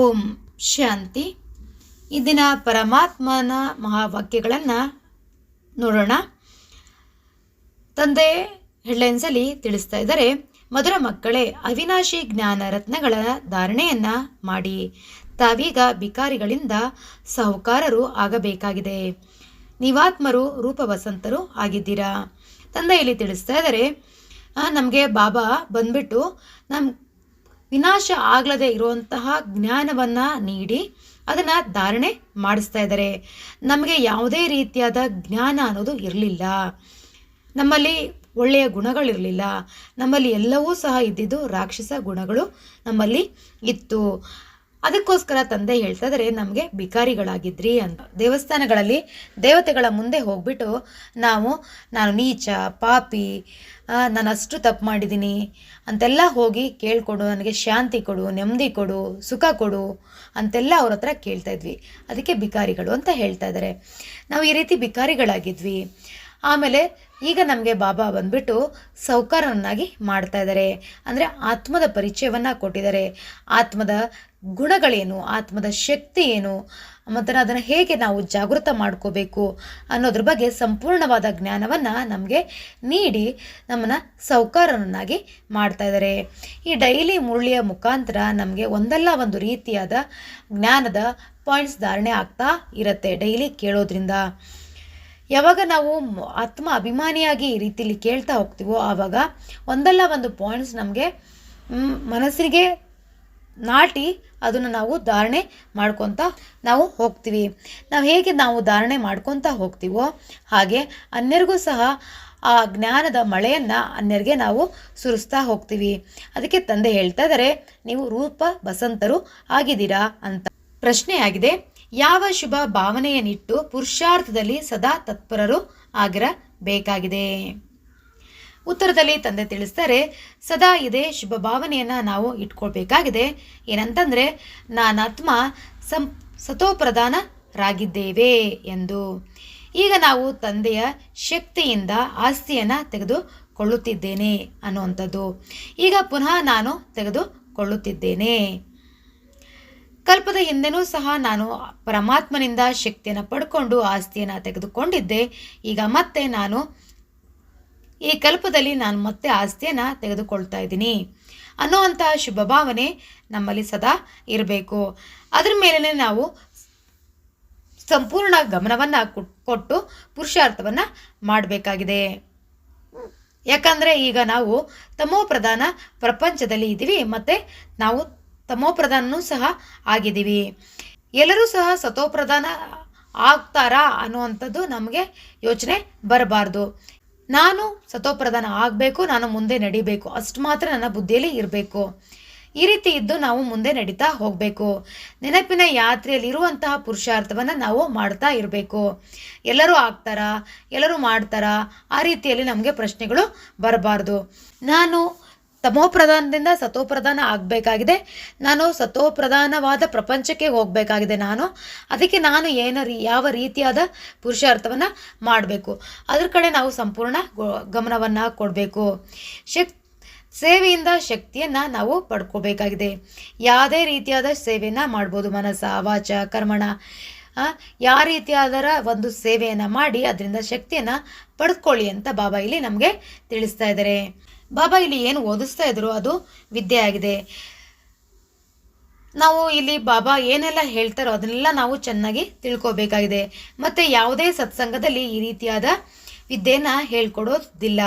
ಓಂ ಶಾಂತಿ. ಇದಿನ ಪರಮಾತ್ಮನ ಮಹಾವಾಕ್ಯಗಳನ್ನು ನೋಡೋಣ. ತಂದೆ ಹೆಡ್ಲೈನ್ಸಲ್ಲಿ ತಿಳಿಸ್ತಾ ಇದ್ದಾರೆ, ಮಧುರ ಮಕ್ಕಳೇ, ಅವಿನಾಶಿ ಜ್ಞಾನ ರತ್ನಗಳ ಧಾರಣೆಯನ್ನು ಮಾಡಿ. ತಾವೀಗ ಬಿಕಾರಿಗಳಿಂದ ಸಾಹುಕಾರರು ಆಗಬೇಕಾಗಿದೆ. ನೀವಾತ್ಮರು, ರೂಪವಸಂತರು ಆಗಿದ್ದೀರಾ? ತಂದೆ ಇಲ್ಲಿ ತಿಳಿಸ್ತಾ ಇದ್ದಾರೆ ನಮಗೆ ಬಾಬಾ ಬಂದ್ಬಿಟ್ಟು ನಮ್ಮ ವಿನಾಶ ಆಗ್ಲದೆ ಇರುವಂತಹ ಜ್ಞಾನವನ್ನು ನೀಡಿ ಅದನ್ನು ಧಾರಣೆ ಮಾಡಿಸ್ತಾ ಇದ್ದಾರೆ. ನಮಗೆ ಯಾವುದೇ ರೀತಿಯಾದ ಜ್ಞಾನ ಅನ್ನೋದು ಇರಲಿಲ್ಲ. ನಮ್ಮಲ್ಲಿ ಒಳ್ಳೆಯ ಗುಣಗಳಿರಲಿಲ್ಲ ನಮ್ಮಲ್ಲಿ ಎಲ್ಲವೂ ಸಹ ಇದ್ದಿದ್ದು ರಾಕ್ಷಸ ಗುಣಗಳು ನಮ್ಮಲ್ಲಿ ಇತ್ತು. ಅದಕ್ಕೋಸ್ಕರ ತಂದೆ ಹೇಳ್ತಾ ಇದ್ದಾರೆ, ನಮಗೆ ಬಿಕಾರಿಗಳಾಗಿದ್ರಿ ಅಂತ. ದೇವಸ್ಥಾನಗಳಲ್ಲಿ ದೇವತೆಗಳ ಮುಂದೆ ಹೋಗ್ಬಿಟ್ಟು ನಾವು, ನಾನು ನೀಚ, ಪಾಪಿ ನಾನು ಅಷ್ಟು ತಪ್ಪು ಮಾಡಿದ್ದೀನಿ ಅಂತೆಲ್ಲ ಹೋಗಿ ಕೇಳಿಕೊಡು, ನನಗೆ ಶಾಂತಿ ಕೊಡು, ನೆಮ್ಮದಿ ಕೊಡು, ಸುಖ ಕೊಡು ಅಂತೆಲ್ಲ ಅವ್ರ ಹತ್ರ ಕೇಳ್ತಾ ಇದ್ವಿ. ಅದಕ್ಕೆ ಬಿಕಾರಿಗಳು ಅಂತ ಹೇಳ್ತಾ ಇದ್ದಾರೆ. ನಾವು ಈ ರೀತಿ ಬಿಕಾರಿಗಳಾಗಿದ್ವಿ ಆಮೇಲೆ ಈಗ ನಮಗೆ ಬಾಬಾ ಬಂದ್ಬಿಟ್ಟು ಸೌಕಾರನಾಗಿ ಮಾಡ್ತಾ ಇದ್ದಾರೆ. ಅಂದರೆ ಆತ್ಮದ ಪರಿಚಯವನ್ನು ಕೊಟ್ಟಿದ್ದಾರೆ. ಆತ್ಮದ ಗುಣಗಳೇನು? ಆತ್ಮದ ಶಕ್ತಿ ಏನು? ಮತ್ತು ಅದನ್ನು ಹೇಗೆ ನಾವು ಜಾಗೃತ ಮಾಡ್ಕೋಬೇಕು ಅನ್ನೋದ್ರ ಬಗ್ಗೆ ಸಂಪೂರ್ಣವಾದ ಜ್ಞಾನವನ್ನು ನಮಗೆ ನೀಡಿ ನಮ್ಮನ್ನು ಸೌಕಾರನನ್ನಾಗಿ ಮಾಡ್ತಾ ಇದ್ದಾರೆ ಈ ಡೈಲಿ ಮುರುಳಿಯ ಮುಖಾಂತರ ನಮಗೆ ಒಂದಲ್ಲ ಒಂದು ರೀತಿಯಾದ ಜ್ಞಾನದ ಪಾಯಿಂಟ್ಸ್ ಧಾರಣೆ ಆಗ್ತಾ ಇರುತ್ತೆ ಡೈಲಿ ಕೇಳೋದ್ರಿಂದ. ಯಾವಾಗ ನಾವು ಆತ್ಮ ಅಭಿಮಾನಿಯಾಗಿ ಈ ರೀತಿಲಿ ಕೇಳ್ತಾ ಹೋಗ್ತೀವೋ ಆವಾಗ ಒಂದಲ್ಲ ಒಂದು ಪಾಯಿಂಟ್ಸ್ ನಮಗೆ ಮನಸ್ಸಿಗೆ ನಾಟಿ ಅದನ್ನು ನಾವು ಧಾರಣೆ ಮಾಡ್ಕೊತ ನಾವು ಹೋಗ್ತೀವಿ. ನಾವು ಹೇಗೆ ನಾವು ಧಾರಣೆ ಮಾಡ್ಕೊತ ಹೋಗ್ತೀವೋ ಹಾಗೆ ಅನ್ಯರಿಗೂ ಸಹ ಆ ಜ್ಞಾನದ ಮಳೆಯನ್ನು ಅನ್ಯರಿಗೆ ನಾವು ಸುರಿಸ್ತಾ ಹೋಗ್ತೀವಿ. ಅದಕ್ಕೆ ತಂದೆ ಹೇಳ್ತಾ ಇದ್ದಾರೆ ನೀವು ರೂಪ ಬಸಂತರು ಆಗಿದ್ದೀರಾ ಅಂತ. ಪ್ರಶ್ನೆ ಆಗಿದೆ, ಯಾವ ಶುಭ ಭಾವನೆಯನ್ನಿಟ್ಟು ಪುರುಷಾರ್ಥದಲ್ಲಿ ಸದಾ ತತ್ಪರರು ಆಗಿರಬೇಕಾಗಿದೆ? ಉತ್ತರದಲ್ಲಿ ತಂದೆ ತಿಳಿಸ್ತಾರೆ, ಸದಾ ಇದೇ ಶುಭ ಭಾವನೆಯನ್ನು ನಾವು ಇಟ್ಕೊಳ್ಬೇಕಾಗಿದೆ. ಏನಂತಂದರೆ ನಾನಾತ್ಮ ಸಂ, ಸತೋಪ್ರಧಾನರಾಗಿದ್ದೇವೆ ಎಂದು. ಈಗ ನಾವು ತಂದೆಯ ಶಕ್ತಿಯಿಂದ ಆಸ್ತಿಯನ್ನು ತೆಗೆದುಕೊಳ್ಳುತ್ತಿದ್ದೇನೆ ಅನ್ನುವಂಥದ್ದು. ಈಗ ಪುನಃ ನಾನು ತೆಗೆದುಕೊಳ್ಳುತ್ತಿದ್ದೇನೆ. ಕಲ್ಪದ ಹಿಂದೆನೂ ಸಹ ನಾನು ಪರಮಾತ್ಮನಿಂದ ಶಕ್ತಿಯನ್ನು ಪಡ್ಕೊಂಡು ಆಸ್ತಿಯನ್ನು ತೆಗೆದುಕೊಂಡಿದ್ದೆ. ಈಗ ಮತ್ತೆ ನಾನು ಈ ಕಲ್ಪದಲ್ಲಿ ನಾನು ಮತ್ತೆ ಆಸ್ತಿಯನ್ನು ತೆಗೆದುಕೊಳ್ತಾ ಇದ್ದೀನಿ. ಅನ್ನುವಂತಹ ಶುಭ ಭಾವನೆ ನಮ್ಮಲ್ಲಿ ಸದಾ ಇರಬೇಕು. ಅದ್ರ ಮೇಲೇ ನಾವು ಸಂಪೂರ್ಣ ಗಮನವನ್ನು ಕೊಟ್ಟು ಪುರುಷಾರ್ಥವನ್ನು ಮಾಡಬೇಕಾಗಿದೆ. ಯಾಕಂದರೆ ಈಗ ನಾವು ತಮೋ ಪ್ರಧಾನ ಪ್ರಪಂಚದಲ್ಲಿ ಇದ್ದೀವಿ ಮತ್ತು ನಾವು ತಮೋಪ್ರಧಾನನೂ ಸಹ ಆಗಿದ್ದೀವಿ. ಎಲ್ಲರೂ ಸಹ ಸತೋಪ್ರಧಾನ ಆಗ್ತಾರಾ ಅನ್ನುವಂಥದ್ದು ನಮಗೆ ಯೋಚನೆ ಬರಬಾರ್ದು. ನಾನು ಸತೋಪ್ರಧಾನ ಆಗಬೇಕು, ನಾನು ಮುಂದೆ ನಡಿಬೇಕು. ಅಷ್ಟು ಮಾತ್ರ ನನ್ನ ಬುದ್ಧಿಯಲ್ಲಿ ಇರಬೇಕು. ಈ ರೀತಿ ಇದ್ದು ನಾವು ಮುಂದೆ ನಡೀತಾ ಹೋಗಬೇಕು. ನೆನಪಿನ ಯಾತ್ರೆಯಲ್ಲಿ ಇರುವಂತಹ ಪುರುಷಾರ್ಥವನ್ನು ನಾವು ಮಾಡ್ತಾ ಇರಬೇಕು. ಎಲ್ಲರೂ ಆಗ್ತಾರಾ? ಎಲ್ಲರೂ ಮಾಡ್ತಾರಾ? ಆ ರೀತಿಯಲ್ಲಿ ನಮಗೆ ಪ್ರಶ್ನೆಗಳು ಬರಬಾರ್ದು. ನಾನು ತಮೋಪ್ರಧಾನದಿಂದ ಸತೋಪ್ರಧಾನ ಆಗಬೇಕಾಗಿದೆ. ನಾನು ಸತೋಪ್ರಧಾನವಾದ ಪ್ರಪಂಚಕ್ಕೆ ಹೋಗಬೇಕಾಗಿದೆ ನಾನು. ಅದಕ್ಕೆ ನಾನು ಏನ ರೀ, ಯಾವ ರೀತಿಯಾದ ಪುರುಷಾರ್ಥವನ್ನು ಮಾಡಬೇಕು? ಅದ್ರ ಕಡೆ ನಾವು ಸಂಪೂರ್ಣ ಗಮನವನ್ನು ಕೊಡಬೇಕು. ಶಕ್, ಸೇವೆಯಿಂದ ಶಕ್ತಿಯನ್ನು ನಾವು ಪಡ್ಕೋಬೇಕಾಗಿದೆ. ಯಾವುದೇ ರೀತಿಯಾದ ಸೇವೆಯನ್ನು ಮಾಡ್ಬೋದು ಮನಸ್ಸ, ವಾಚ, ಕರ್ಮಣ. ಯಾವ ರೀತಿಯಾದರ ಒಂದು ಸೇವೆಯನ್ನು ಮಾಡಿ ಅದರಿಂದ ಶಕ್ತಿಯನ್ನು ಪಡ್ಕೊಳ್ಳಿ ಅಂತ ಬಾಬಾ ಇಲ್ಲಿ ನಮಗೆ ತಿಳಿಸ್ತಾ ಇದ್ದಾರೆ. ಬಾಬಾ ಇಲ್ಲಿ ಏನು ಓದಿಸ್ತಾ ಇದ್ರು ಅದು ವಿದ್ಯೆ ಆಗಿದೆ. ನಾವು ಇಲ್ಲಿ ಬಾಬಾ ಏನೆಲ್ಲ ಹೇಳ್ತಾರೋ ಅದನ್ನೆಲ್ಲ ನಾವು ಚೆನ್ನಾಗಿ ತಿಳ್ಕೋಬೇಕಾಗಿದೆ. ಮತ್ತು ಯಾವುದೇ ಸತ್ಸಂಗದಲ್ಲಿ ಈ ರೀತಿಯಾದ ವಿದ್ಯೆಯನ್ನು ಹೇಳ್ಕೊಡೋದಿಲ್ಲ.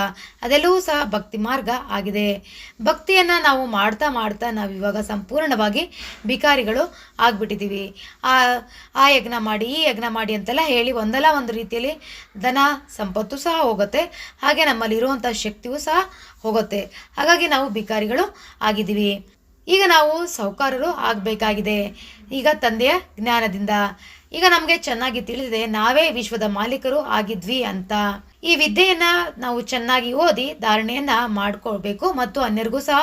ಅದೆಲ್ಲವೂ ಸಹ ಭಕ್ತಿ ಮಾರ್ಗ ಆಗಿದೆ. ಭಕ್ತಿಯನ್ನು ನಾವು ಮಾಡ್ತಾ ಮಾಡ್ತಾ ನಾವು ಇವಾಗ ಸಂಪೂರ್ಣವಾಗಿ ಬಿಕಾರಿಗಳು ಆಗಿಬಿಟ್ಟಿದ್ದೀವಿ ಆ ಆ ಯಜ್ಞ ಮಾಡಿ, ಈ ಯಜ್ಞ ಮಾಡಿ ಅಂತೆಲ್ಲ ಹೇಳಿ ಒಂದಲ್ಲ ಒಂದು ರೀತಿಯಲ್ಲಿ ಧನ ಸಂಪತ್ತು ಸಹ ಹೋಗುತ್ತೆ. ಹಾಗೆ ನಮ್ಮಲ್ಲಿ ಇರುವಂಥ ಶಕ್ತಿಯೂ ಸಹ ಹೋಗುತ್ತೆ. ಹಾಗಾಗಿ ನಾವು ಬಿಕಾರಿಗಳು ಆಗಿದ್ದೀವಿ. ಈಗ ನಾವು ಸೌಕಾರರು ಆಗಬೇಕಾಗಿದೆ. ಈಗ ತಂದೆಯ ಜ್ಞಾನದಿಂದ. ಈಗ ನಮಗೆ ಚೆನ್ನಾಗಿ ತಿಳಿದಿದೆ. ನಾವೇ ವಿಶ್ವದ ಮಾಲೀಕರು ಆಗಿದ್ವಿ ಅಂತ. ಈ ವಿದ್ಯೆಯನ್ನು ನಾವು ಚೆನ್ನಾಗಿ ಓದಿ ಧಾರಣೆಯನ್ನ ಮಾಡ್ಕೊಳ್ಬೇಕು ಮತ್ತು ಅನ್ಯರಿಗೂ ಸಹ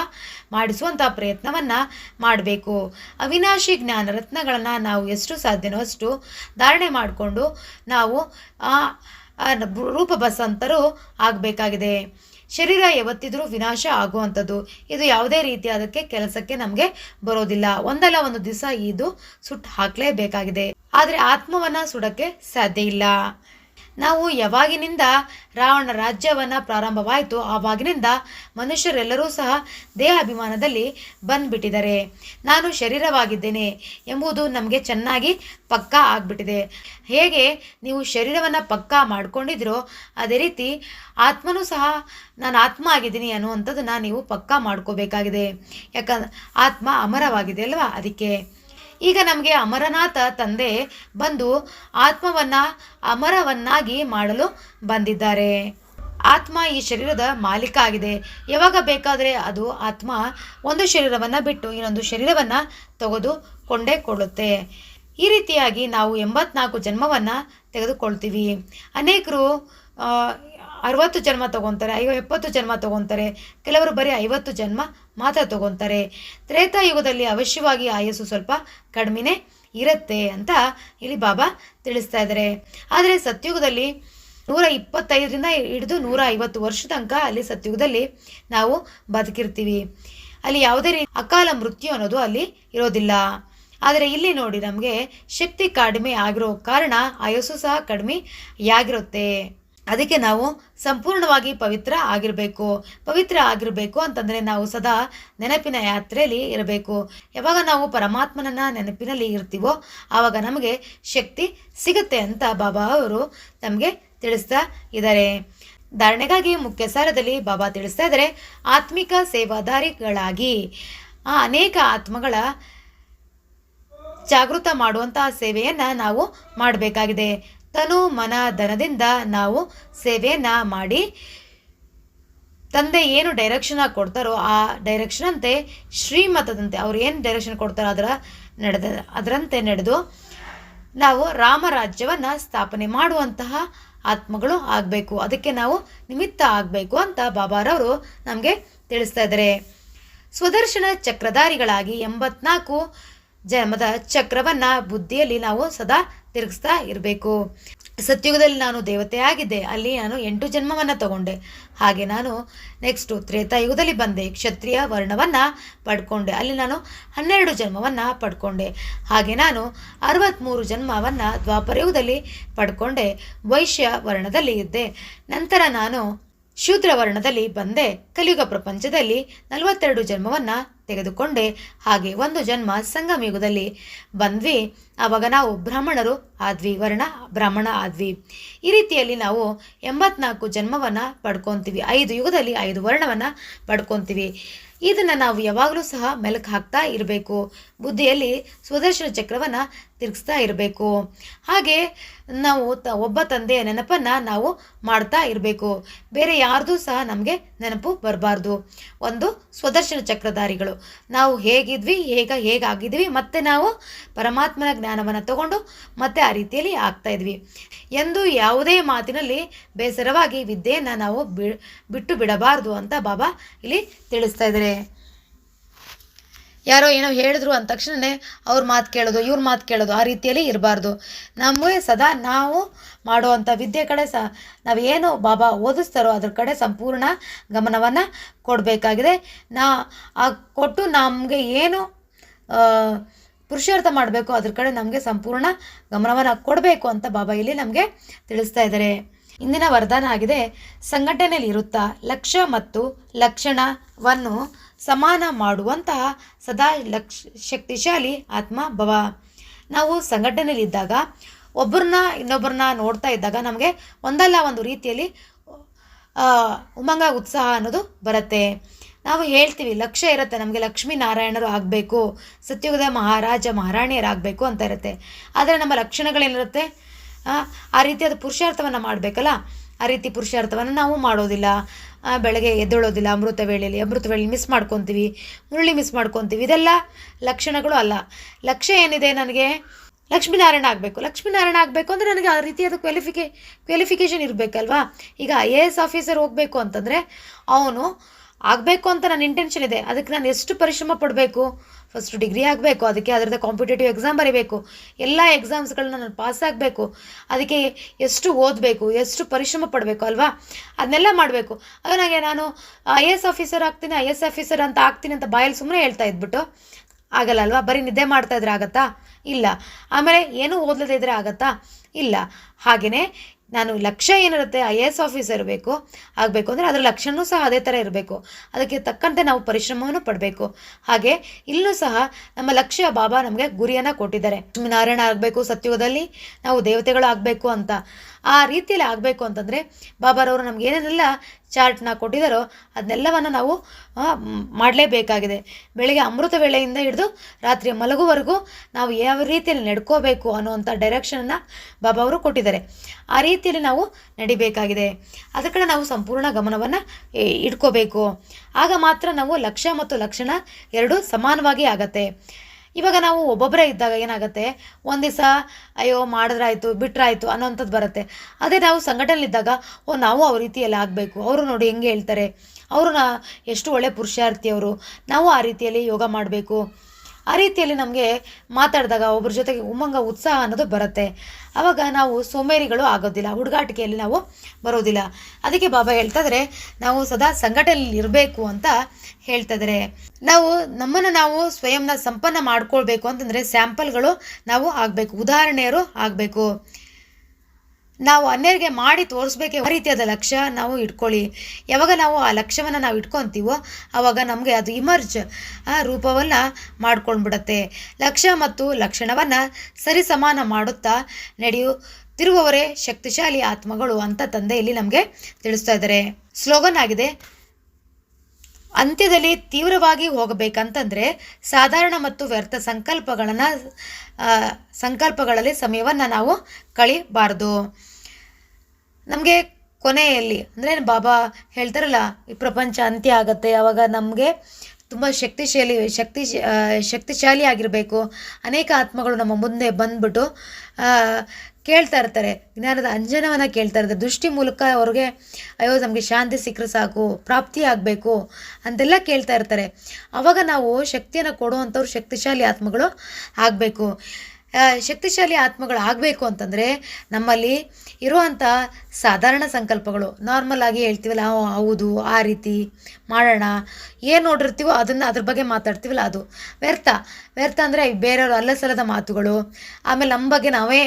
ಮಾಡಿಸುವಂಥ ಪ್ರಯತ್ನವನ್ನ ಮಾಡಬೇಕು. ಅವಿನಾಶಿ ಜ್ಞಾನ ರತ್ನಗಳನ್ನು ನಾವು ಎಷ್ಟು ಸಾಧ್ಯನೋ ಅಷ್ಟು ಧಾರಣೆ ಮಾಡಿಕೊಂಡು ನಾವು ರೂಪ ಬಸಂತರು ಆಗಬೇಕಾಗಿದೆ. ಶರೀರ ಯಾವತ್ತಿದ್ರೂ ವಿನಾಶ ಆಗುವಂಥದ್ದು. ಇದು ಯಾವುದೇ ರೀತಿ ಅದಕ್ಕೆ ಕೆಲಸಕ್ಕೆ ನಮಗೆ ಬರೋದಿಲ್ಲ. ಒಂದಲ್ಲ ಒಂದು ದಿವಸ ಇದು ಸುಟ್ಟು ಹಾಕಲೇಬೇಕಾಗಿದೆ. ಆದರೆ ಆತ್ಮವನ್ನು ಸುಡಕ್ಕೆ ಸಾಧ್ಯ ಇಲ್ಲ. ನಾವು ಯಾವಾಗಿನಿಂದ ರಾವಣ ರಾಜ್ಯವನ್ನ ಪ್ರಾರಂಭವಾಯಿತು ಆವಾಗಿನಿಂದ ಮನುಷ್ಯರೆಲ್ಲರೂ ಸಹ ದೇಹಾಭಿಮಾನದಲ್ಲಿ ಬಂದ್ಬಿಟ್ಟಿದ್ದಾರೆ. ನಾನು ಶರೀರವಾಗಿದ್ದೇನೆ ಎಂಬುದು ನಮಗೆ ಚೆನ್ನಾಗಿ ಪಕ್ಕಾ ಆಗ್ಬಿಟ್ಟಿದೆ. ಹೇಗೆ ನೀವು ಶರೀರವನ್ನು ಪಕ್ಕಾ ಮಾಡ್ಕೊಂಡಿದ್ರೋ ಅದೇ ರೀತಿ ಆತ್ಮನೂ ಸಹ ನಾನು ಆತ್ಮ ಆಗಿದ್ದೀನಿ ಅನ್ನುವಂಥದ್ದನ್ನು ನೀವು ಪಕ್ಕಾ ಮಾಡ್ಕೋಬೇಕಾಗಿದೆ. ಯಾಕಂದ್ರೆ ಆತ್ಮ ಅಮರವಾಗಿದೆ ಅಲ್ವಾ ಅದಕ್ಕೆ? ಈಗ ನಮಗೆ ಅಮರನಾಥ ತಂದೆ ಬಂದು ಆತ್ಮವನ್ನ ಅಮರವನ್ನಾಗಿ ಮಾಡಲು ಬಂದಿದ್ದಾರೆ. ಆತ್ಮ ಈ ಶರೀರದ ಮಾಲೀಕ ಆಗಿದೆ. ಯಾವಾಗ ಬೇಕಾದರೆ ಅದು ಆತ್ಮ ಒಂದು ಶರೀರವನ್ನು ಬಿಟ್ಟು ಇನ್ನೊಂದು ಶರೀರವನ್ನು ತೆಗೆದುಕೊಂಡೇ ಕೊಳ್ಳುತ್ತೆ ಈ ರೀತಿಯಾಗಿ ನಾವು ಎಂಬತ್ನಾಲ್ಕು ಜನ್ಮವನ್ನು ತೆಗೆದುಕೊಳ್ತೀವಿ. ಅನೇಕರು ಅರವತ್ತು ಜನ್ಮ ತೊಗೊತಾರೆ ಐವ ಎಪ್ಪತ್ತು ಜನ್ಮ ತೊಗೊತಾರೆ, ಕೆಲವರು ಬರೀ ಐವತ್ತು ಜನ್ಮ ಮಾತ್ರ ತೊಗೊತಾರೆ. ತ್ರೇತಾಯುಗದಲ್ಲಿ ಅವಶ್ಯವಾಗಿ ಆಯಸ್ಸು ಸ್ವಲ್ಪ ಕಡಿಮೆನೇ ಇರುತ್ತೆ ಅಂತ ಇಲ್ಲಿ ಬಾಬಾ ತಿಳಿಸ್ತಾ ಇದ್ದಾರೆ. ಆದರೆ ಸತ್ಯುಗದಲ್ಲಿ ನೂರ ಇಪ್ಪತ್ತೈದರಿಂದ ಹಿಡಿದು ನೂರ ಐವತ್ತು ವರ್ಷ ತನಕ ಅಲ್ಲಿ ಸತ್ಯುಗದಲ್ಲಿ ನಾವು ಬದುಕಿರ್ತೀವಿ. ಅಲ್ಲಿ ಯಾವುದೇ ರೀತಿ ಅಕಾಲ ಮೃತ್ಯು ಅನ್ನೋದು ಅಲ್ಲಿ ಇರೋದಿಲ್ಲ. ಆದರೆ ಇಲ್ಲಿ ನೋಡಿ ನಮಗೆ ಶಕ್ತಿ ಕಡಿಮೆ ಆಗಿರೋ ಕಾರಣ ಆಯಸ್ಸು ಸಹ ಕಡಿಮೆ ಆಗಿರುತ್ತೆ ಅದಕ್ಕೆ ನಾವು ಸಂಪೂರ್ಣವಾಗಿ ಪವಿತ್ರ ಆಗಿರಬೇಕು. ಪವಿತ್ರ ಆಗಿರಬೇಕು ಅಂತಂದರೆ ನಾವು ಸದಾ ನೆನಪಿನ ಯಾತ್ರೆಯಲ್ಲಿ ಇರಬೇಕು. ಯಾವಾಗ ನಾವು ಪರಮಾತ್ಮನನ್ನ ನೆನಪಿನಲ್ಲಿ ಇರ್ತೀವೋ ಆವಾಗ ನಮಗೆ ಶಕ್ತಿ ಸಿಗುತ್ತೆ ಅಂತ ಬಾಬಾ ಅವರು ನಮಗೆ ತಿಳಿಸ್ತಾ ಇದ್ದಾರೆ. ಧಾರಣೆಗಾಗಿ ಮುಖ್ಯ ಸಾರದಲ್ಲಿ ಬಾಬಾ ತಿಳಿಸ್ತಾ ಇದ್ದಾರೆ, ಆತ್ಮಿಕ ಸೇವಾದಾರಿಗಳಾಗಿ. ಆ ಅನೇಕ ಆತ್ಮಗಳ ಜಾಗೃತ ಮಾಡುವಂತಹ ಸೇವೆಯನ್ನು ನಾವು ಮಾಡಬೇಕಾಗಿದೆ. ತನು ಮನ ಧನದಿಂದ ನಾವು ಸೇವೆಯನ್ನು ಮಾಡಿ, ತಂದೆ ಏನು ಡೈರೆಕ್ಷನ್ ಕೊಡ್ತಾರೋ ಆ ಡೈರೆಕ್ಷನ್ ಅಂತೆ ಶ್ರೀಮತದಂತೆ ಅವ್ರು ಏನು ಡೈರೆಕ್ಷನ್ ಕೊಡ್ತಾರೋ ಅದರ ನಡೆದ, ಅದರಂತೆ ನಡೆದು ನಾವು ರಾಮರಾಜ್ಯವನ್ನ ಸ್ಥಾಪನೆ ಮಾಡುವಂತಹ ಆತ್ಮಗಳು ಆಗಬೇಕು. ಅದಕ್ಕೆ ನಾವು ನಿಮಿತ್ತ ಆಗಬೇಕು ಅಂತ ಬಾಬಾರವರು ನಮಗೆ ತಿಳಿಸ್ತಾ ಇದ್ದಾರೆ. ಸ್ವದರ್ಶನ ಚಕ್ರಧಾರಿಗಳಾಗಿ ಎಂಬತ್ನಾಲ್ಕು ಜನ್ಮದ ಚಕ್ರವನ್ನ ಬುದ್ಧಿಯಲ್ಲಿ ನಾವು ಸದಾ ತಿರುಗಿಸ್ತಾ ಇರಬೇಕು. ಸತ್ಯುಗದಲ್ಲಿ ನಾನು ದೇವತೆ ಆಗಿದ್ದೆ. ಅಲ್ಲಿ ನಾನು ಎಂಟು ಜನ್ಮವನ್ನು ತಗೊಂಡೆ. ಹಾಗೆ ನಾನು ನೆಕ್ಸ್ಟು ತ್ರೇತಾಯುಗದಲ್ಲಿ ಬಂದೆ. ಕ್ಷತ್ರಿಯ ವರ್ಣವನ್ನು ಪಡ್ಕೊಂಡೆ. ಅಲ್ಲಿ ನಾನು ಹನ್ನೆರಡು ಜನ್ಮವನ್ನು ಪಡ್ಕೊಂಡೆ. ಹಾಗೆ ನಾನು ಅರವತ್ತ್ಮೂರು ಜನ್ಮವನ್ನು ದ್ವಾಪರಯುಗದಲ್ಲಿ ಪಡ್ಕೊಂಡೆ. ವೈಶ್ಯ ವರ್ಣದಲ್ಲಿ ಇದ್ದೆ. ನಂತರ ನಾನು ಶೂದ್ರ ವರ್ಣದಲ್ಲಿ ಬಂದೆ. ಕಲಿಯುಗ ಪ್ರಪಂಚದಲ್ಲಿ ನಲವತ್ತೆರಡು ಜನ್ಮವನ್ನು ತೆಗೆದುಕೊಂಡೆ. ಹಾಗೆ ಒಂದು ಜನ್ಮ ಸಂಗಮಯುಗದಲ್ಲಿ ಬಂದ್ವಿ. ಆವಾಗ ನಾವು ಬ್ರಾಹ್ಮಣರು ಆದ್ವಿ, ವರ್ಣ ಬ್ರಾಹ್ಮಣ ಆದ್ವಿ. ಈ ರೀತಿಯಲ್ಲಿ ನಾವು ಎಂಬತ್ನಾಲ್ಕು ಜನ್ಮವನ್ನು ಪಡ್ಕೊತೀವಿ. ಐದು ಯುಗದಲ್ಲಿ ಐದು ವರ್ಣವನ್ನು ಪಡ್ಕೊತೀವಿ. ಇದನ್ನು ನಾವು ಯಾವಾಗಲೂ ಸಹ ಮೆಲುಕು ಹಾಕ್ತಾ ಇರಬೇಕು. ಬುದ್ಧಿಯಲ್ಲಿ ಸ್ವದರ್ಶನ ಚಕ್ರವನ್ನು ತಿರುಗಿಸ್ತಾ ಇರಬೇಕು. ಹಾಗೆ ನಾವು ತ, ಒಬ್ಬ ತಂದೆಯ ನೆನಪನ್ನು ನಾವು ಮಾಡ್ತಾ ಇರಬೇಕು. ಬೇರೆ ಯಾರ್ದೂ ಸಹ ನಮಗೆ ನೆನಪು ಬರಬಾರ್ದು. ಒಂದು ಸ್ವದರ್ಶನ ಚಕ್ರಧಾರಿಗಳು. ನಾವು ಹೇಗಿದ್ವಿ, ಹೇಗ, ಹೇಗಾಗಿದ್ವಿ, ಮತ್ತೆ ನಾವು ಪರಮಾತ್ಮನ ಜ್ಞಾನವನ್ನು ತಗೊಂಡು ಮತ್ತೆ ಆ ರೀತಿಯಲ್ಲಿ ಆಗ್ತಾ ಇದ್ವಿ. ಎಂದು ಯಾವುದೇ ಮಾತಿನಲ್ಲಿ ಬೇಸರವಾಗಿ ವಿದ್ಯೆಯನ್ನು ನಾವು ಬಿಟ್ಟು ಬಿಡಬಾರ್ದು ಅಂತ ಬಾಬಾ ಇಲ್ಲಿ ತಿಳಿಸ್ತಾ ಇದ್ದಾರೆ. ಯಾರೋ ಏನೋ ಹೇಳಿದ್ರು ಅಂದ ತಕ್ಷಣವೇ ಅವ್ರ ಮಾತು ಕೇಳೋದು, ಇವ್ರ ಮಾತು ಕೇಳೋದು ಆ ರೀತಿಯಲ್ಲಿ ಇರಬಾರ್ದು. ನಮಗೆ ಸದಾ ನಾವು ಮಾಡುವಂಥ ವಿದ್ಯೆ ಕಡೆ ಸ, ನಾವೇನು ಬಾಬಾ ಓದಿಸ್ತಾರೋ ಅದ್ರ ಕಡೆ ಸಂಪೂರ್ಣ ಗಮನವನ್ನು ಕೊಡಬೇಕಾಗಿದೆ. ನಾ, ಆ ಕೊಟ್ಟು ನಮಗೆ ಏನು ಪುರುಷಾರ್ಥ ಮಾಡಬೇಕು, ಅದ್ರ ಕಡೆ ನಮಗೆ ಸಂಪೂರ್ಣ ಗಮನವನ್ನು ಕೊಡಬೇಕು ಅಂತ ಬಾಬಾ ಇಲ್ಲಿ ನಮಗೆ ತಿಳಿಸ್ತಾ ಇದ್ದಾರೆ. ಇಂದಿನ ವರದಾನ ಆಗಿದೆ, ಸಂಘಟನೆಯಲ್ಲಿ ಇರುತ್ತಾ ಲಕ್ಷ್ಯ ಮತ್ತು ಲಕ್ಷಣವನ್ನು ಸಮಾನ ಮಾಡುವಂತಹ ಸದಾ ಲಕ್ಷ ಶಕ್ತಿಶಾಲಿ ಆತ್ಮ ಭವ. ನಾವು ಸಂಘಟನೆಯಲ್ಲಿದ್ದಾಗ ಒಬ್ಬರನ್ನ ಇನ್ನೊಬ್ಬರನ್ನ ನೋಡ್ತಾ ಇದ್ದಾಗ ನಮಗೆ ಒಂದಲ್ಲ ಒಂದು ರೀತಿಯಲ್ಲಿ ಉಮಂಗ, ಉತ್ಸಾಹ ಅನ್ನೋದು ಬರುತ್ತೆ. ನಾವು ಹೇಳ್ತೀವಿ ಲಕ್ಷ್ಯ ಇರುತ್ತೆ. ನಮಗೆ ಲಕ್ಷ್ಮೀ ನಾರಾಯಣರು ಆಗಬೇಕು ಸತ್ಯುಗದ ಮಹಾರಾಜ ಮಹಾರಾಣಿಯರಾಗಬೇಕು ಅಂತ ಇರುತ್ತೆ. ಆದರೆ ನಮ್ಮ ಲಕ್ಷಣಗಳೇನಿರುತ್ತೆ ಆ, ರೀತಿಯಾದ ಪುರುಷಾರ್ಥವನ್ನು ಮಾಡಬೇಕಲ್ಲ? ಆ ರೀತಿ ಪುರುಷಾರ್ಥವನ್ನು ನಾವು ಮಾಡೋದಿಲ್ಲ. ಬೆಳಗ್ಗೆ ಎದ್ದೇಳೋದಿಲ್ಲ ಅಮೃತ ವೇಳೆಯಲ್ಲಿ ಅಮೃತ ವೇಳೆ ಮಿಸ್ ಮಾಡ್ಕೊತೀವಿ ಮುರುಳಿ ಮಿಸ್ ಮಾಡ್ಕೊತೀವಿ. ಇದೆಲ್ಲ ಲಕ್ಷಣಗಳು ಅಲ್ಲ. ಲಕ್ಷ್ಯ ಏನಿದೆ ನನಗೆ? ಲಕ್ಷ್ಮೀನಾರಾಯಣ ಆಗಬೇಕು. ಲಕ್ಷ್ಮೀನಾರಾಯಣ ಆಗಬೇಕು ಅಂದರೆ ನನಗೆ ಆ ರೀತಿಯಾದ ಕ್ವಾಲಿಫಿಕೇ ಕ್ವಾಲಿಫಿಕೇಷನ್ ಇರಬೇಕಲ್ವಾ? ಈಗ ಐ ಎ ಎಸ್ ಆಫೀಸರ್ ಹೋಗಬೇಕು ಅಂತಂದರೆ ಅವನು ಆಗಬೇಕು ಅಂತ ನನ್ನ ಇಂಟೆನ್ಷನ್ ಇದೆ. ಅದಕ್ಕೆ ನಾನು ಎಷ್ಟು ಪರಿಶ್ರಮ ಪಡಬೇಕು? ಫಸ್ಟ್ ಡಿಗ್ರಿ ಆಗಬೇಕು, ಅದಕ್ಕೆ ಅದರದ್ದು ಕಾಂಪಿಟೇಟಿವ್ ಎಕ್ಸಾಮ್ ಬರೀಬೇಕು. ಎಲ್ಲ ಎಕ್ಸಾಮ್ಸ್ಗಳನ್ನ ನಾನು ಪಾಸ್ ಆಗಬೇಕು. ಅದಕ್ಕೆ ಎಷ್ಟು ಓದಬೇಕು, ಎಷ್ಟು ಪರಿಶ್ರಮ ಪಡಬೇಕು ಅಲ್ವಾ? ಅದನ್ನೆಲ್ಲ ಮಾಡಬೇಕು. ಆಗ ನಾನು ಐ ಎಸ್ ಆಫೀಸರ್ ಆಗ್ತೀನಿ ಐ ಎಸ್ ಆಫೀಸರ್ ಅಂತ ಆಗ್ತೀನಿ ಅಂತ ಬಾಯಲ್ಲಿ ಸುಮ್ಮನೆ ಹೇಳ್ತಾ ಇದ್ಬಿಟ್ಟು ಆಗಲ್ಲ ಅಲ್ವಾ? ಬರೀ ನಿದ್ದೆ ಮಾಡ್ತಾ ಇದ್ರೆ ಆಗತ್ತಾ? ಇಲ್ಲ. ಆಮೇಲೆ ಏನೂ ಓದಲದೇ ಇದ್ರೆ ಆಗತ್ತಾ? ಇಲ್ಲ. ಹಾಗೆಯೇ ನಾನು ಲಕ್ಷ್ಯ ಏನಿರುತ್ತೆ ಐ ಎ ಎಸ್ ಆಫೀಸರ್ ಇರಬೇಕು ಆಗಬೇಕು ಅಂದರೆ ಅದರ ಲಕ್ಷ್ಯನೂ ಸಹ ಅದೇ ಥರ ಇರಬೇಕು. ಅದಕ್ಕೆ ತಕ್ಕಂತೆ ನಾವು ಪರಿಶ್ರಮವನ್ನು ಪಡಬೇಕು. ಹಾಗೆ ಇಲ್ಲೂ ಸಹ ನಮ್ಮ ಲಕ್ಷ್ಯ ಬಾಬಾ ನಮಗೆ ಗುರಿಯನ್ನು ಕೊಟ್ಟಿದ್ದಾರೆ. ಲಕ್ಷ್ಮೀನಾರಾಯಣ ಆಗಬೇಕು ಸತ್ಯುಗದಲ್ಲಿ ನಾವು ದೇವತೆಗಳು ಆಗಬೇಕು ಅಂತ. ಆ ರೀತಿಯಲ್ಲಿ ಆಗಬೇಕು ಅಂತಂದರೆ ಬಾಬಾರವರು ನಮ್ಗೆ ಏನೇನೆಲ್ಲ ಚಾರ್ಟ್ನ ಕೊಟ್ಟಿದ್ದಾರೋ ಅದನ್ನೆಲ್ಲವನ್ನು ನಾವು ಮಾಡಲೇಬೇಕಾಗಿದೆ. ಬೆಳಗ್ಗೆ ಅಮೃತ ವೇಳೆಯಿಂದ ಹಿಡಿದು ರಾತ್ರಿ ಮಲಗುವವರೆಗೂ ನಾವು ಯಾವ ರೀತಿಯಲ್ಲಿ ನಡ್ಕೋಬೇಕು ಅನ್ನುವಂಥ ಡೈರೆಕ್ಷನನ್ನು ಬಾಬಾ ಅವರು ಕೊಟ್ಟಿದ್ದಾರೆ. ಆ ರೀತಿಯಲ್ಲಿ ನಾವು ನಡಿಬೇಕಾಗಿದೆ. ಅದರ ಕಡೆ ನಾವು ಸಂಪೂರ್ಣ ಗಮನವನ್ನು ಇಟ್ಕೋಬೇಕು. ಆಗ ಮಾತ್ರ ನಾವು ಲಕ್ಷ್ಯ ಮತ್ತು ಲಕ್ಷಣ ಎರಡೂ ಸಮಾನವಾಗಿ ಆಗತ್ತೆ. ಇವಾಗ ನಾವು ಒಬ್ಬೊಬ್ಬರೇ ಇದ್ದಾಗ ಏನಾಗುತ್ತೆ? ಒಂದು ದಿವಸ, ಅಯ್ಯೋ, ಮಾಡಿದ್ರಾಯ್ತು, ಬಿಟ್ರಾಯ್ತು ಅನ್ನೋಂಥದ್ದು ಬರುತ್ತೆ. ಅದೇ ನಾವು ಸಂಘಟನೆಲಿದ್ದಾಗ ಓ, ನಾವು ಅವ್ರ ರೀತಿಯಲ್ಲಿ ಆಗಬೇಕು. ಅವರು ನೋಡಿ ಹೆಂಗೆ ಹೇಳ್ತಾರೆ. ಅವರು ನಾ, ಎಷ್ಟು ಒಳ್ಳೆ ಪುರುಷಾರ್ಥಿ ಅವರು ನಾವು ಆ ರೀತಿಯಲ್ಲಿ ಯೋಗ ಮಾಡಬೇಕು. ಆ ರೀತಿಯಲ್ಲಿ ನಮಗೆ ಮಾತಾಡಿದಾಗ ಒಬ್ಬರ ಜೊತೆಗೆ ಉಮ್ಮಂಗ ಉತ್ಸಾಹ ಅನ್ನೋದು ಬರುತ್ತೆ. ಆವಾಗ ನಾವು ಸೋಮೇರಿಗಳು ಆಗೋದಿಲ್ಲ, ಹುಡುಗಾಟಿಕೆಯಲ್ಲಿ ನಾವು ಬರೋದಿಲ್ಲ. ಅದಕ್ಕೆ ಬಾಬಾ ಹೇಳ್ತಾ ನಾವು ಸದಾ ಸಂಘಟನೆಯಲ್ಲಿ ಇರಬೇಕು ಅಂತ ಹೇಳ್ತಾ ನಾವು ನಮ್ಮನ್ನು ನಾವು ಸ್ವಯಂನ ಸಂಪನ್ನ ಮಾಡ್ಕೊಳ್ಬೇಕು ಅಂತಂದರೆ ಸ್ಯಾಂಪಲ್ಗಳು ನಾವು ಆಗಬೇಕು ಉದಾಹರಣೆಯರು ಆಗಬೇಕು ನಾವು ಅನ್ಯರಿಗೆ ಮಾಡಿ ತೋರಿಸ್ಬೇಕೆ ಆ ರೀತಿಯಾದ ಲಕ್ಷ್ಯ ನಾವು ಇಟ್ಕೊಳ್ಳಿ. ಯಾವಾಗ ನಾವು ಆ ಲಕ್ಷ್ಯವನ್ನು ನಾವು ಇಟ್ಕೊತೀವೋ ಆವಾಗ ನಮಗೆ ಅದು ಇಮರ್ಜ್ ರೂಪವನ್ನು ಮಾಡ್ಕೊಂಡ್ಬಿಡತ್ತೆ. ಲಕ್ಷ್ಯ ಮತ್ತು ಲಕ್ಷಣವನ್ನು ಸರಿಸಮಾನ ಮಾಡುತ್ತಾ ನಡೆಯುತ್ತಿರುವವರೇ ಶಕ್ತಿಶಾಲಿ ಆತ್ಮಗಳು ಅಂತ ತಂದೆ ಇಲ್ಲಿ ನಮಗೆ ತಿಳಿಸ್ತಾ ಇದ್ದಾರೆ. ಸ್ಲೋಗನ್ ಆಗಿದೆ ಅಂತ್ಯದಲ್ಲಿ ತೀವ್ರವಾಗಿ ಹೋಗಬೇಕಂತಂದರೆ ಸಾಧಾರಣ ಮತ್ತು ವ್ಯರ್ಥ ಸಂಕಲ್ಪಗಳನ್ನು ಸಂಕಲ್ಪಗಳಲ್ಲಿ ಸಮಯವನ್ನು ನಾವು ಕಳಿಬಾರ್ದು. ನಮಗೆ ಕೊನೆಯಲ್ಲಿ, ಅಂದರೆ ಬಾಬಾ ಹೇಳ್ತಾರಲ್ಲ, ಈ ಪ್ರಪಂಚ ಅಂತ್ಯ ಆಗುತ್ತೆ ಆವಾಗ ನಮಗೆ ತುಂಬ ಶಕ್ತಿಶಾಲಿ, ಶಕ್ತಿ ಶಕ್ತಿಶಾಲಿ ಆಗಿರಬೇಕು. ಅನೇಕ ಆತ್ಮಗಳು ನಮ್ಮ ಮುಂದೆ ಬಂದ್ಬಿಟ್ಟು ಕೇಳ್ತಾ ಇರ್ತಾರೆ. ಜ್ಞಾನದ ಅಂಜನವನ್ನು ಕೇಳ್ತಾ ಇರ್ತಾರೆ. ದೃಷ್ಟಿ ಮೂಲಕ ಅವ್ರಿಗೆ, ಅಯ್ಯೋ, ನಮಗೆ ಶಾಂತಿ ಸಿಕ್ಕರೆ ಸಾಕು, ಪ್ರಾಪ್ತಿ ಆಗಬೇಕು ಅಂತೆಲ್ಲ ಕೇಳ್ತಾ ಇರ್ತಾರೆ. ಆವಾಗ ನಾವು ಶಕ್ತಿಯನ್ನು ಕೊಡುವಂಥವ್ರು ಶಕ್ತಿಶಾಲಿ ಆತ್ಮಗಳು ಆಗಬೇಕು. ಶಕ್ತಿಶಾಲಿ ಆತ್ಮಗಳು ಆಗಬೇಕು ಅಂತಂದರೆ ನಮ್ಮಲ್ಲಿ ಇರುವಂಥ ಸಾಧಾರಣ ಸಂಕಲ್ಪಗಳು. ನಾರ್ಮಲ್ ಆಗಿ ಹೇಳ್ತೀವಲ್ಲ ಹೌದು, ಆ ರೀತಿ ಮಾಡೋಣ. ಏನು ನೋಡಿರ್ತೀವೋ ಅದನ್ನು ಅದ್ರ ಬಗ್ಗೆ ಮಾತಾಡ್ತೀವಲ್ಲ ಅದು. ವ್ಯರ್ಥ. ವ್ಯರ್ಥ ಅಂದರೆ ಬೇರೆಯವರು ಅಲ್ಲ ಸಲದ ಮಾತುಗಳು. ಆಮೇಲೆ ನಮ್ಮ ಬಗ್ಗೆ ನಾವೇ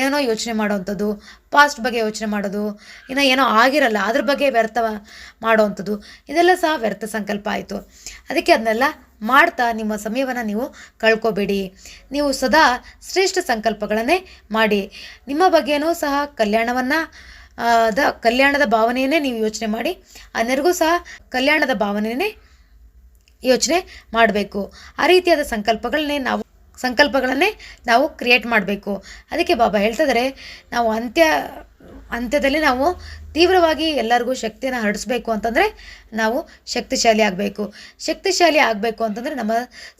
ಏನೋ ಯೋಚನೆ ಮಾಡೋವಂಥದ್ದು ಪಾಸ್ಟ್ ಬಗ್ಗೆ ಯೋಚನೆ ಮಾಡೋದು, ಇನ್ನು ಏನೋ ಆಗಿರಲ್ಲ, ಅದ್ರ ಬಗ್ಗೆ ವ್ಯರ್ಥ ಮಾಡೋವಂಥದ್ದು ಇದೆಲ್ಲ ಸಹ ವ್ಯರ್ಥ ಸಂಕಲ್ಪ ಆಯಿತು. ಅದಕ್ಕೆ ಅದನ್ನೆಲ್ಲ ಮಾಡ್ತಾ ನಿಮ್ಮ ಸಮಯವನ್ನು ನೀವು ಕಳ್ಕೊಬೇಡಿ. ನೀವು ಸದಾ ಶ್ರೇಷ್ಠ ಸಂಕಲ್ಪಗಳನ್ನೇ ಮಾಡಿ. ನಿಮ್ಮ ಬಗ್ಗೆಯೂ ಸಹ ಕಲ್ಯಾಣವನ್ನು ದ, ಕಲ್ಯಾಣದ ಭಾವನೆಯನ್ನೇ ನೀವು ಯೋಚನೆ ಮಾಡಿ. ಅನ್ಯರಿಗೂ ಸಹ ಕಲ್ಯಾಣದ ಭಾವನೆಯೇ ಯೋಚನೆ ಮಾಡಬೇಕು. ಆ ರೀತಿಯಾದ ಸಂಕಲ್ಪಗಳನ್ನೇ ನಾವು ಸಂಕಲ್ಪಗಳನ್ನೇ ನಾವು ಕ್ರಿಯೇಟ್ ಮಾಡಬೇಕು. ಅದಕ್ಕೆ ಬಾಬಾ ಹೇಳ್ತಿದ್ರೆ ನಾವು ಅಂತ್ಯ ಅಂತ್ಯದಲ್ಲಿ ನಾವು ತೀವ್ರವಾಗಿ ಎಲ್ಲರಿಗೂ ಶಕ್ತಿಯನ್ನು ಹರಡಿಸ್ಬೇಕು ಅಂತಂದರೆ ನಾವು ಶಕ್ತಿಶಾಲಿ ಆಗಬೇಕು. ಶಕ್ತಿಶಾಲಿ ಆಗಬೇಕು ಅಂತಂದರೆ ನಮ್ಮ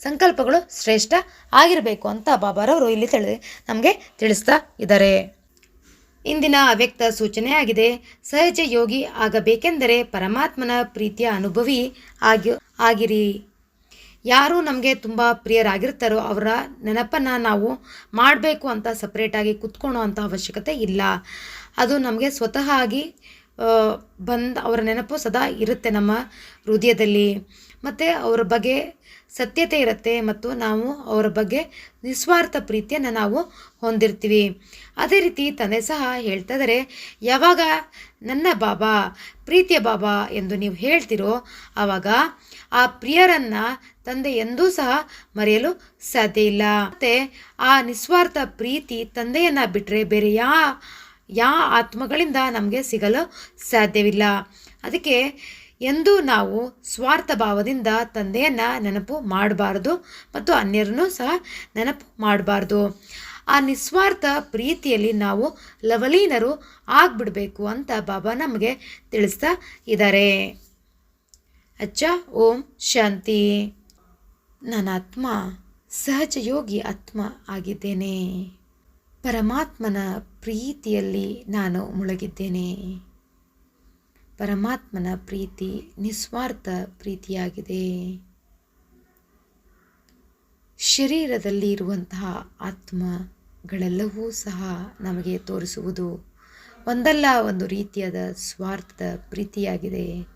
ಸಂಕಲ್ಪಗಳು ಶ್ರೇಷ್ಠ ಆಗಿರಬೇಕು ಅಂತ ಬಾಬಾರವರು ಇಲ್ಲಿ ತಿಳಿ ನಮಗೆ ತಿಳಿಸ್ತಾ ಇದ್ದಾರೆ. ಇಂದಿನ ಅವ್ಯಕ್ತ ಸೂಚನೆ ಆಗಿದೆ, ಸಹಜ ಯೋಗಿ ಆಗಬೇಕೆಂದರೆ ಪರಮಾತ್ಮನ ಪ್ರೀತಿಯ ಅನುಭವಿ ಆಗಿ, ಆಗಿರಿ. ಯಾರು ನಮಗೆ ತುಂಬ ಪ್ರಿಯರಾಗಿರ್ತಾರೋ ಅವರ ನೆನಪನ್ನು ನಾವು ಮಾಡಬೇಕು ಅಂತ ಸಪ್ರೇಟಾಗಿ ಕುತ್ಕೊಳ್ಳೋ ಅಂಥ ಅವಶ್ಯಕತೆ ಇಲ್ಲ. ಅದು ನಮಗೆ ಸ್ವತಃ ಆಗಿ ಬಂದ ಅವರ ನೆನಪು ಸದಾ ಇರುತ್ತೆ ನಮ್ಮ ಹೃದಯದಲ್ಲಿ. ಮತ್ತು ಅವರ ಬಗ್ಗೆ ಸತ್ಯತೆ ಇರುತ್ತೆ ಮತ್ತು ನಾವು ಅವರ ಬಗ್ಗೆ ನಿಸ್ವಾರ್ಥ ಪ್ರೀತಿಯನ್ನು ನಾವು ಹೊಂದಿರ್ತೀವಿ. ಅದೇ ರೀತಿ ತಂದೆ ಸಹ ಹೇಳ್ತಾ ಯಾವಾಗ ನನ್ನ ಬಾಬಾ, ಪ್ರೀತಿಯ ಬಾಬಾ ಎಂದು ನೀವು ಹೇಳ್ತಿರೋ ಆವಾಗ ಆ ಪ್ರಿಯರನ್ನು ತಂದೆ ಎಂದೂ ಸಹ ಮರೆಯಲು ಸಾಧ್ಯ ಇಲ್ಲ. ಮತ್ತು ಆ ನಿಸ್ವಾರ್ಥ ಪ್ರೀತಿ ತಂದೆಯನ್ನು ಬಿಟ್ಟರೆ ಬೇರೆ ಯಾ ಯಾವ ಆತ್ಮಗಳಿಂದ ನಮಗೆ ಸಿಗಲು ಸಾಧ್ಯವಿಲ್ಲ. ಅದಕ್ಕೆ ಎಂದು ನಾವು ಸ್ವಾರ್ಥ ಭಾವದಿಂದ ತಂದೆಯನ್ನು ನೆನಪು ಮಾಡಬಾರ್ದು ಮತ್ತು ಅನ್ಯರನ್ನು ಸಹ ನೆನಪು ಮಾಡಬಾರ್ದು. ಆ ನಿಸ್ವಾರ್ಥ ಪ್ರೀತಿಯಲ್ಲಿ ನಾವು ಲವಲೀನರು ಆಗಿಬಿಡಬೇಕು ಅಂತ ಬಾಬಾ ನಮಗೆ ತಿಳಿಸ್ತಾ ಇದ್ದಾರೆ. ಅಚ್ಚ, ಓಂ, ಶಾಂತಿ. ನನ್ನ ಆತ್ಮ ಸಹಜ ಯೋಗಿ ಆತ್ಮ ಆಗಿದ್ದೇನೆ. ಪರಮಾತ್ಮನ ಪ್ರೀತಿಯಲ್ಲಿ ನಾನು ಮುಳುಗಿದ್ದೇನೆ. ಪರಮಾತ್ಮನ ಪ್ರೀತಿ ನಿಸ್ವಾರ್ಥ ಪ್ರೀತಿಯಾಗಿದೆ. ಶರೀರದಲ್ಲಿ ಇರುವಂತಹ ಆತ್ಮಗಳೆಲ್ಲವೂ ಸಹ ನಮಗೆ ತೋರಿಸುವುದು ಒಂದಲ್ಲ ಒಂದು ರೀತಿಯಾದ ಸ್ವಾರ್ಥದ ಪ್ರೀತಿಯಾಗಿದೆ.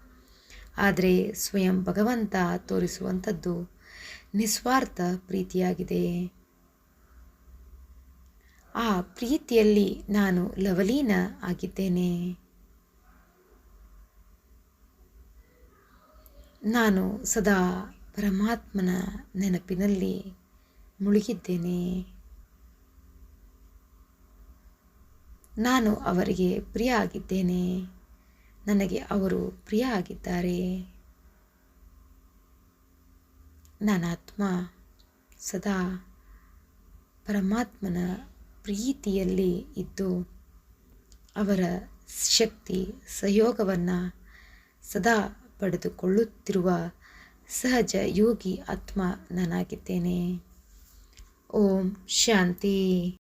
ಆದರೆ ಸ್ವಯಂ ಭಗವಂತ ತೋರಿಸುವಂಥದ್ದು ನಿಸ್ವಾರ್ಥ ಪ್ರೀತಿಯಾಗಿದೆ. ಆ ಪ್ರೀತಿಯಲ್ಲಿ ನಾನು ಲವಲೀನ ಆಗಿದ್ದೇನೆ. ನಾನು ಸದಾ ಪರಮಾತ್ಮನ ನೆನಪಿನಲ್ಲಿ ಮುಳುಗಿದ್ದೇನೆ. ನಾನು ಅವರಿಗೆ ಪ್ರಿಯ ಆಗಿದ್ದೇನೆ ನನಗೆ ಅವರು ಪ್ರಿಯ ಆಗಿದ್ದಾರೆ ನನ್ನ ಆತ್ಮ ಸದಾ ಪರಮಾತ್ಮನ ಪ್ರೀತಿಯಲ್ಲಿ ಇದ್ದು ಅವರ ಶಕ್ತಿ ಸಹಯೋಗವನ್ನು ಸದಾ ಪಡೆದುಕೊಳ್ಳುತ್ತಿರುವ ಸಹಜ ಯೋಗಿ ಆತ್ಮ ನಾನಾಗಿದ್ದೇನೆ ಓಂ ಶಾಂತಿ.